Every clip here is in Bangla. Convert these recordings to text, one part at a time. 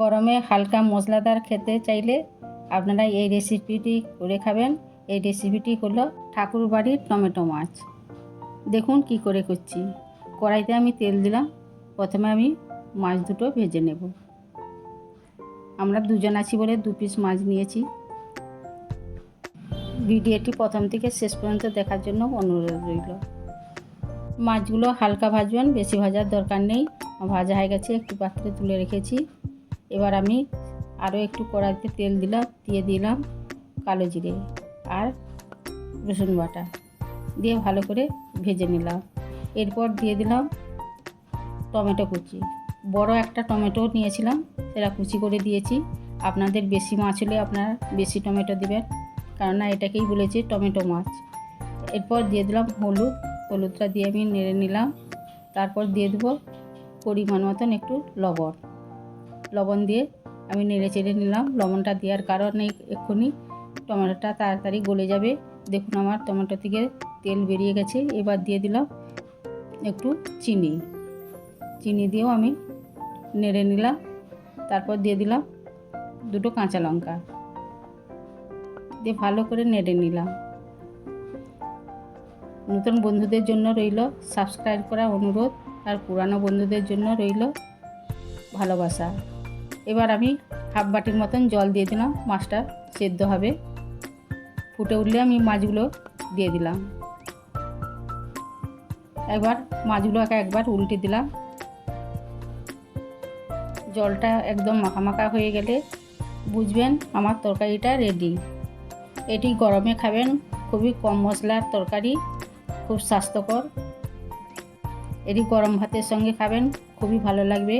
গরমে হালকা মশলাদার খেতে চাইলে আপনারা এই রেসিপিটি করে খাবেন। এই রেসিপিটি হলো ঠাকুর বাড়ির টমেটো মাছ। দেখুন কি করে করছি। কড়াইতে আমি তেল দিলাম। প্রথমে আমি মাছ দুটো ভেজে নেব। আমরা দুজন আছি বলে দু পিস মাছ নিয়েছি। ভিডিওটি প্রথম থেকে শেষ পর্যন্ত দেখার জন্য অনুরোধ রইল। মাছগুলো হালকা ভাজবেন। বেশি ভাজার দরকার নেই। ভাজা হয়ে গেছে। একটু পাত্রে তুলে রেখেছি। এবার আমি আরও একটু কড়াইতে তেল দিলাম, দিয়ে দিলাম কালো জিরে আর রসুন বাটা। দিয়ে ভালো করে ভেজে নিলাম। এরপর দিয়ে দিলাম টমেটো কুচি। বড় একটা টমেটো নিয়েছিলাম, সেটা কুচি করে দিয়েছি। আপনাদের বেশি মাছ হলে আপনারা বেশি টমেটো দেবেন, কেননা এটাকেই বলেছি টমেটো মাছ। এরপর দিয়ে দিলাম হলুদ। হলুদটা দিয়ে আমি নেড়ে নিলাম। তারপর দিয়ে দেবো পরিমাণ মতন একটু লবণ। লবণ দিয়ে আমি নেড়ে চেড়ে নিলাম। লবণটা দেওয়ার কারণে এক্ষুনি টমেটোটা তাড়াতাড়ি গলে যাবে। দেখুন আমার টমেটো থেকে তেল বেরিয়ে গেছে। এবার দিয়ে দিলাম একটু চিনি। চিনি দিয়েও আমি নেড়ে নিলাম। তারপর দিয়ে দিলাম দুটো কাঁচা লঙ্কা। দিয়ে ভালো করে নেড়ে নিলাম। নতুন বন্ধুদের জন্য রইল সাবস্ক্রাইব করা অনুরোধ আর পুরানো বন্ধুদের জন্য রইল ভালোবাসা। এবার আমি হাফ বাটির মতন জল দিয়ে দিলাম, মাছটা সেদ্ধ হবে। ফুটে উঠলে আমি মাছগুলো দিয়ে দিলাম। একবার মাছগুলোকে একবার উল্টে দিলাম। জলটা একদম মাখামাখা হয়ে গেলে বুঝবেন আমার তরকারিটা রেডি এটি গরমে খাবেন, খুবই কম মশলার তরকারি, খুব স্বাস্থ্যকর। এটি গরম ভাতের সঙ্গে খাবেন, খুবই ভালো লাগবে।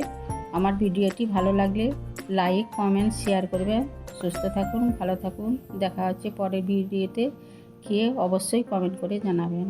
আমার ভিডিওটি ভালো লাগলে লাইক কমেন্ট শেয়ার করবে। সুস্থ থাকুন, ভালো থাকুন। দেখা হচ্ছে পরের ভিডিওতে। খেয়ে অবশ্যই কমেন্ট করে জানাবেন।